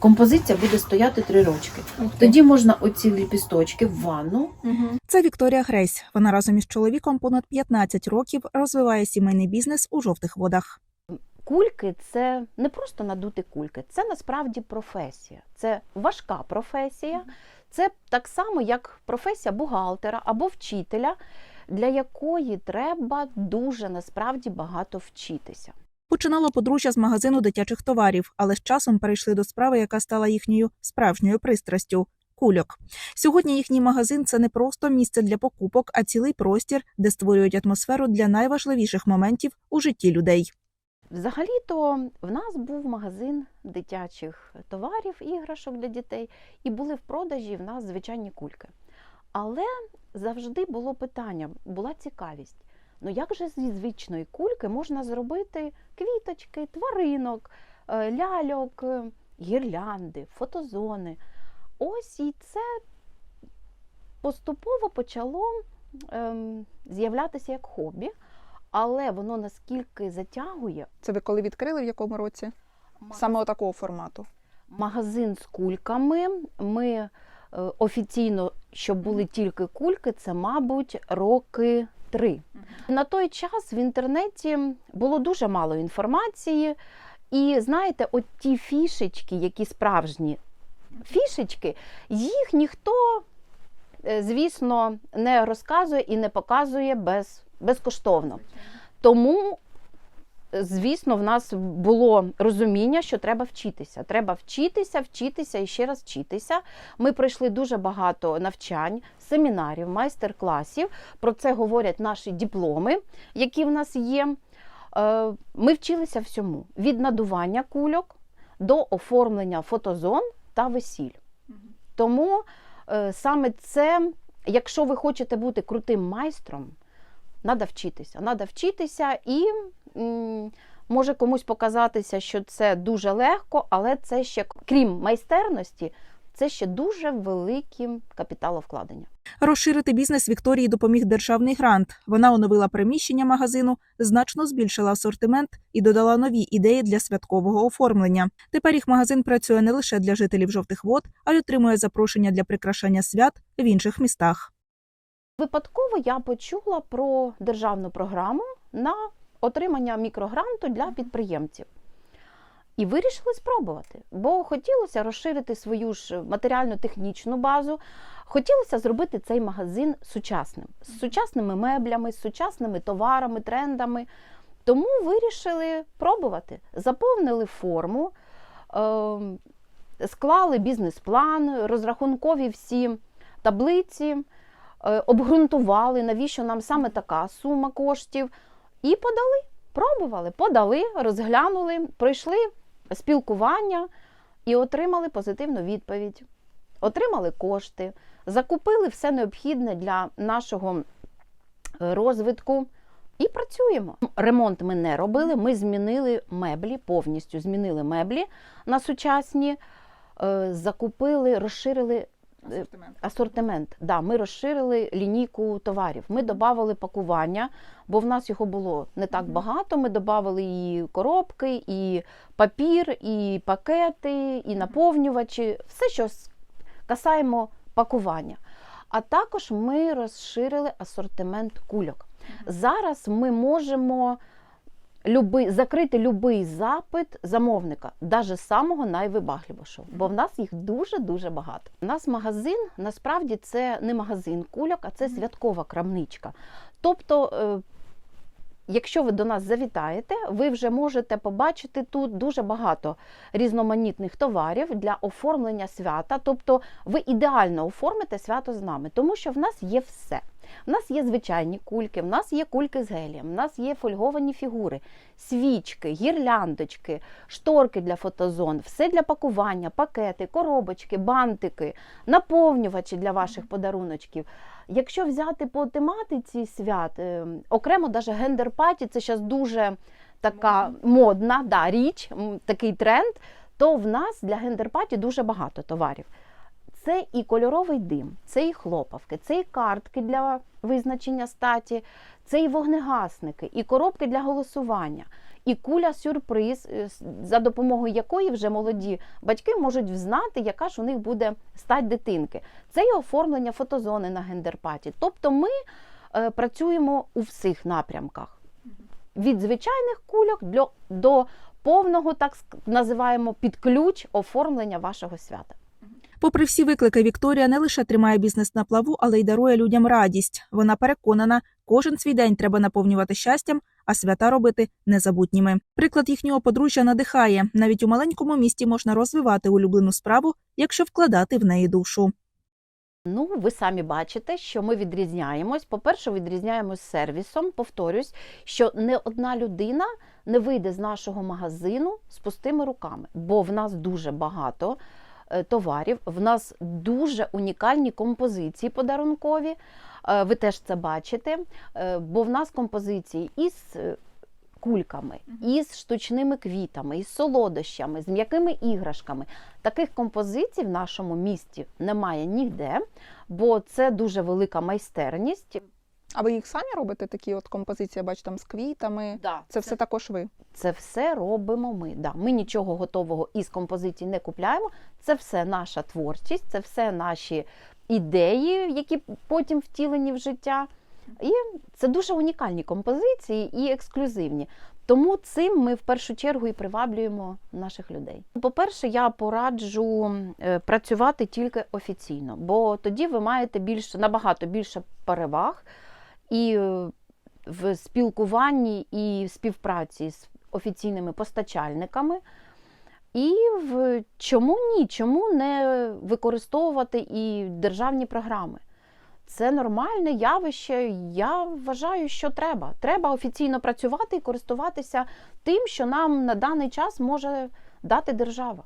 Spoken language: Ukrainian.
композиція буде стояти три рочки. Тоді можна оці ліпісточки в ванну. Це Вікторія Грейсь. Вона разом із чоловіком понад 15 років розвиває сімейний бізнес у жовтих водах. Кульки це не просто надути кульки, це насправді професія. Це важка професія. Це так само, як професія бухгалтера або вчителя, для якої треба дуже насправді багато вчитися. Починало подружжя з магазину дитячих товарів, але з часом перейшли до справи, яка стала їхньою справжньою пристрастю. Кульок сьогодні їхній магазин це не просто місце для покупок, а цілий простір, де створюють атмосферу для найважливіших моментів у житті людей. Взагалі-то в нас був магазин дитячих товарів, іграшок для дітей, і були в продажі в нас звичайні кульки. Але завжди було питання, була цікавість. Ну як же зі звичної кульки можна зробити квіточки, тваринок, е, ляльок, е, гірлянди, фотозони? Ось і це поступово почало ем, з'являтися як хобі, але воно наскільки затягує, Це ви коли відкрили в якому році? Саме отакого формату. Магазин з кульками. Ми е, офіційно, щоб були тільки кульки, це, мабуть, роки три. На той час в інтернеті було дуже мало інформації. І знаєте, от ті фішечки, які справжні фішечки, їх ніхто, е, звісно, не розказує і не показує без, безкоштовно. Тому звісно, в нас було розуміння, що треба вчитися. Треба вчитися, вчитися і ще раз вчитися. Ми пройшли дуже багато навчань, семінарів, майстер-класів. Про це говорять наші дипломи, які в нас є. Е, Ми вчилися всьому: від надування кульок до оформлення фотозон та весіль. Тому е, саме це, якщо ви хочете бути крутим майстром, треба вчитися. Треба вчитися і може комусь показатися, що це дуже легко, але це ще, крім майстерності, це ще дуже великі капіталовкладення. Розширити бізнес Вікторії допоміг державний грант. Вона оновила приміщення магазину, значно збільшила асортимент і додала нові ідеї для святкового оформлення. Тепер їх магазин працює не лише для жителів жовтих вод, а й отримує запрошення для прикрашання свят в інших містах. Випадково я почула про державну програму на отримання мікрогранту для підприємців. І вирішили спробувати, бо хотілося розширити свою ж матеріально-технічну базу, хотілося зробити цей магазин сучасним, з сучасними меблями, з сучасними товарами, трендами. Тому вирішили пробувати. Заповнили форму, е, склали бізнес-план, розрахункові всі таблиці, е, обґрунтували, навіщо нам саме така сума коштів, і подали. Пробували, подали, розглянули, пройшли спілкування і отримали позитивну відповідь. Отримали кошти, закупили все необхідне для нашого е, розвитку і працюємо. Ремонт ми не робили, ми змінили меблі, повністю змінили меблі на сучасні, е, закупили, розширили е, асортимент. Да, ми розширили лінійку товарів. Ми додали пакування, бо в нас його було не так багато. Ми додали і коробки, і папір, і пакети, і наповнювачі, все, що касаємо пакування. А також ми розширили асортимент кульок. Зараз ми можемо люби, закрити будь-який запит замовника, навіть самого найвибагливішого, бо в нас їх дуже-дуже багато. У нас магазин насправді це не магазин кульок, а це святкова крамничка. Тобто, е, якщо ви до нас завітаєте, ви вже можете побачити тут дуже багато різноманітних товарів для оформлення свята. Тобто, ви ідеально оформите свято з нами, тому що в нас є все. У нас є звичайні кульки, в нас є кульки з гелієм, в нас є фольговані фігури, свічки, гірляндочки, шторки для фотозон, все для пакування, пакети, коробочки, бантики, наповнювачі для ваших подаруночків. Якщо взяти по тематиці свят, е, окремо даже гендер-паті, це зараз дуже така модна да, річ, такий тренд, то в нас для гендер-паті дуже багато товарів. Це і кольоровий дим, це і хлопавки, це і картки для визначення статі, це і вогнегасники, і коробки для голосування, і куля сюрприз, е, за допомогою якої вже молоді батьки можуть взнати, яка ж у них буде стать дитинки. Це і оформлення фотозони на гендерпаті. Тобто ми е, працюємо у всіх напрямках. Від звичайних кульок до повного, так називаємо, під ключ оформлення вашого свята. Попри всі виклики, Вікторія не лише тримає бізнес на плаву, але й дарує людям радість. Вона переконана, кожен свій день треба наповнювати щастям, а свята робити незабутніми. Приклад їхнього подружжя надихає. Навіть у маленькому місті можна розвивати улюблену справу, якщо вкладати в неї душу. Ну, ви самі бачите, що ми відрізняємось. По-перше, відрізняємось сервісом. Повторюсь, що не одна людина не вийде з нашого магазину з пустими руками, бо в нас дуже багато товарів, в нас дуже унікальні композиції подарункові. Е, Ви теж це бачите, е, бо в нас композиції із е, кульками, із штучними квітами, із солодощами, з м'якими іграшками. Таких композицій в нашому місті немає ніде, бо це дуже велика майстерність. А ви їх самі робите такі от композиції, бачу там з квітами. Да, Це все також ви. це все робимо ми. Да, ми нічого готового із композицій не купляємо. Це все наша творчість, це все наші ідеї, які потім втілені в життя. І це дуже унікальні композиції і ексклюзивні. Тому цим ми в першу чергу і приваблюємо наших людей. По-перше, я пораджу е, працювати тільки офіційно, бо тоді ви маєте більше набагато більше переваг і е, в спілкуванні і співпраці з офіційними постачальниками. І в чому ні? Чому не використовувати і державні програми? Це нормальне явище. Я вважаю, що треба. Треба офіційно працювати і користуватися тим, що нам на даний час може дати держава.